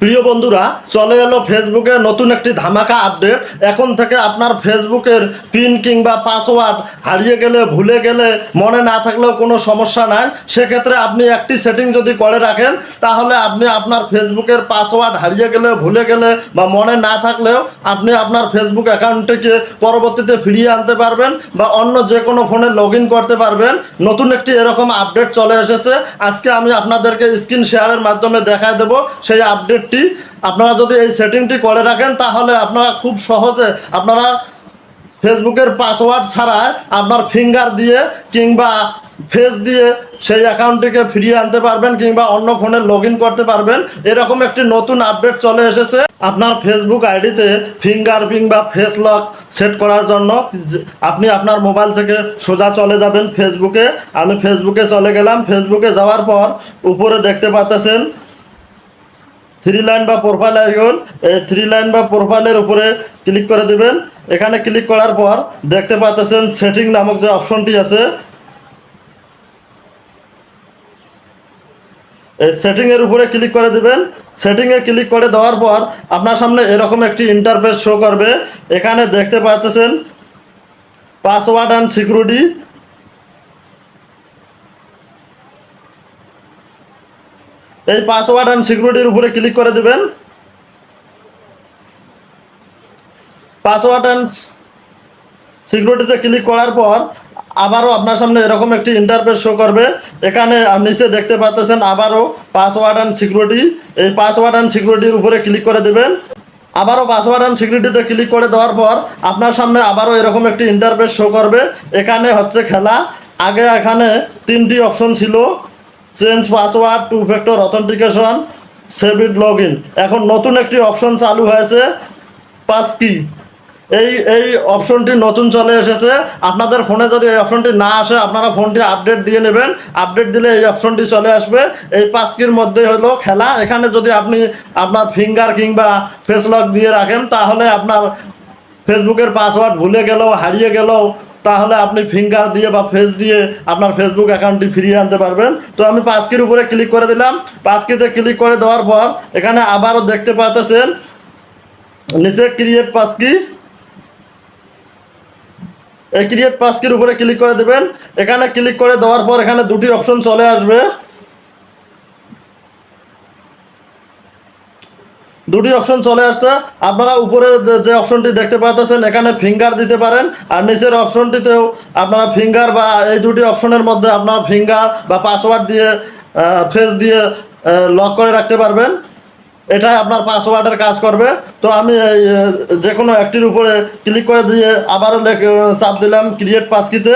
প্রিয় বন্ধুরা, চলে এলো ফেসবুকে নতুন একটি ধামাকা আপডেট এখন থেকে আপনার ফেসবুকের পিন কিংবা পাসওয়ার্ড হারিয়ে গেলে, ভুলে গেলে, মনে না থাকলেও কোনো সমস্যা নাই। সেক্ষেত্রে আপনি একটি সেটিং যদি করে রাখেন, তাহলে আপনি আপনার ফেসবুকের পাসওয়ার্ড হারিয়ে গেলে, ভুলে গেলে বা মনে না থাকলেও আপনি আপনার ফেসবুক অ্যাকাউন্টটিকে পরবর্তীতে ফিরিয়ে আনতে পারবেন বা অন্য যে কোনো ফোনে লগ করতে পারবেন। নতুন একটি এরকম আপডেট চলে এসেছে। আজকে আমি আপনাদেরকে স্ক্রিন শেয়ারের মাধ্যমে দেখায় দেব। সেই আপডেটটি আপনারা যদি এই সেটিংটি করে রাখেন, তাহলে আপনারা খুব সহজে আপনারা ফেসবুকের পাসওয়ার্ড ছাড়া আপনার ফিঙ্গার দিয়ে কিংবা ফেস দিয়ে সেই অ্যাকাউন্টটিকে ফিরিয়ে আনতে পারবেন কিংবা অন্য ফোনে লগ করতে পারবেন। এরকম একটি নতুন আপডেট চলে এসেছে আপনার ফেসবুক আইডিতে ফিঙ্গার কিংবা ফেস লক সেট করার জন্য। আপনি আপনার মোবাইল থেকে সোজা চলে যাবেন ফেসবুকে আমি ফেসবুকে চলে গেলাম। ফেসবুকে যাওয়ার পর উপরে দেখতে পাচ্ছেন থ্রি লাইন বা প্রোফাইল আইকন এই থ্রি লাইন বা প্রোফাইলের উপরে ক্লিক করে দিবেন। এখানে ক্লিক করার পর দেখতে পাচ্ছেন সেটিং নামক যে অপশনটি আছে, এই সেটিংয়ের উপরে ক্লিক করে দিবেন। সেটিংয়ে ক্লিক করে দেওয়ার পর আপনার সামনে এরকম একটি ইন্টারফেস শো করবে। এখানে দেখতে পাচ্ছেন পাসওয়ার্ড অ্যান্ড সিকিউরিটি এই পাসওয়ার্ড অ্যান্ড সিকিউরিটির উপরে ক্লিক করে দিবেন। পাসওয়ার্ড অ্যান্ড সিকিউরিটিতে ক্লিক করার পর আবারও আপনার সামনে এরকম একটি ইন্টারফেস শো করবে। এখানে আপনি নিচে দেখতে পাচ্ছেন আবারও পাসওয়ার্ড অ্যান্ড সিকিউরিটি এই পাসওয়ার্ড অ্যান্ড সিকিউরিটির উপরে ক্লিক করে দেবেন। আবারও পাসওয়ার্ড অ্যান্ড সিকিউরিটিতে ক্লিক করে দেওয়ার পর আপনার সামনে আবারও এরকম একটি ইন্টারফেস শো করবে। এখানে হচ্ছে খেলা। আগে এখানে তিনটি অপশন ছিল। Change password, two factor authentication, save it, log এখন নতুন একটি অপশন চালু হয়েছে, পাস কি? এই এই অপশনটি নতুন চলে এসেছে। আপনাদের ফোনে যদি এই অপশনটি না আসে, আপনারা ফোনটি আপডেট দিয়ে নেবেন। আপডেট দিলে এই অপশনটি চলে আসবে। এই পাসকির মধ্যে হলো খেলা। এখানে যদি আপনি আপনার ফিঙ্গার কিংবা ফেস লক দিয়ে রাখেন, তাহলে আপনার ফেসবুকের পাসওয়ার্ড ভুলে গেলেও, হারিয়ে গেলেও তাহলে আপনি ফিঙ্গার দিয়ে বা ফেস দিয়ে আপনার ফেসবুক অ্যাকাউন্টটি ফিরিয়ে আনতে পারবেন। তো আমি পাঁচকির উপরে ক্লিক করে দিলাম। পাঁচকিতে ক্লিক করে দেওয়ার পর এখানে আবারও দেখতে পাচ্ছেন নিচে ক্রিয়েট পাসকি এই ক্রিয়েট পাসকির উপরে ক্লিক করে দেবেন। এখানে ক্লিক করে দেওয়ার পর এখানে দুটি অপশন চলে আসবে। দুটি অপশন চলে আসছে। আপনারা উপরে যে- অপশনটি দেখতে পাচ্ছেন এখানে ফিঙ্গার দিতে পারেন আর নিচের অপশনটিতেও আপনারা ফিঙ্গার বা এই দুটি অপশনের মধ্যে আপনারা ফিঙ্গার বা পাসওয়ার্ড দিয়ে ফেস দিয়ে লক করে রাখতে পারবেন। এটাই আপনার পাসওয়ার্ডের কাজ করবে। তো আমি যে কোনো একটির উপরে ক্লিক করে দিয়ে আবারও চাপ দিলাম ক্রিয়েট পাসকিতে।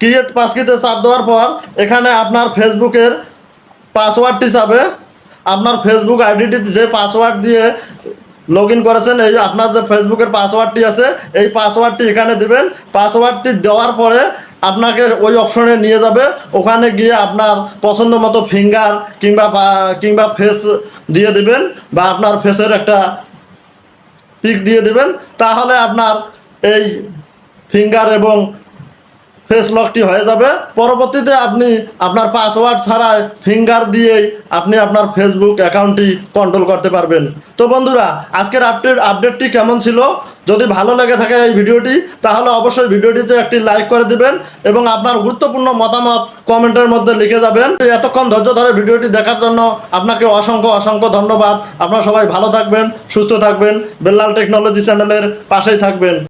ক্রিয়েট পাসকিতে চাপ দেওয়ার পর এখানে আপনার ফেসবুকের পাসওয়ার্ডটি চাবে আপনার ফেসবুক আইডিটি যে পাসওয়ার্ড দিয়ে লগ ইন করেছেন, এই আপনার যে ফেসবুকের পাসওয়ার্ডটি আছে, এই পাসওয়ার্ডটি এখানে দিবেন। পাসওয়ার্ডটি দেওয়ার পরে আপনাকে ওই অপশনে নিয়ে যাবে। ওখানে গিয়ে আপনার পছন্দ মতো ফিঙ্গার কিংবা কিংবা ফেস দিয়ে দিবেন বা আপনার ফেসের একটা পিক দিয়ে দিবেন। তাহলে আপনার এই ফিঙ্গার এবং ফেস লকটি হয়ে যাবে। পরবর্তীতে আপনি আপনার পাসওয়ার্ড ছাড়াই ফিঙ্গার দিয়েই আপনি আপনার ফেসবুক অ্যাকাউন্টটি কন্ট্রোল করতে পারবেন। তো বন্ধুরা, আজকের আপডেট আপডেটটি কেমন ছিল? যদি ভালো লেগে থাকে এই ভিডিওটি, তাহলে অবশ্যই ভিডিওটিতে একটি লাইক করে দিবেন এবং আপনার গুরুত্বপূর্ণ মতামত কমেন্টের মধ্যে লিখে যাবেন। এতক্ষণ ধৈর্য ধরে ভিডিওটি দেখার জন্য আপনাকে অসংখ্য অসংখ্য ধন্যবাদ। আপনারা সবাই ভালো থাকবেন, সুস্থ থাকবেন। বেল্লাল টেকনোলজি চ্যানেলের পাশেই থাকবেন।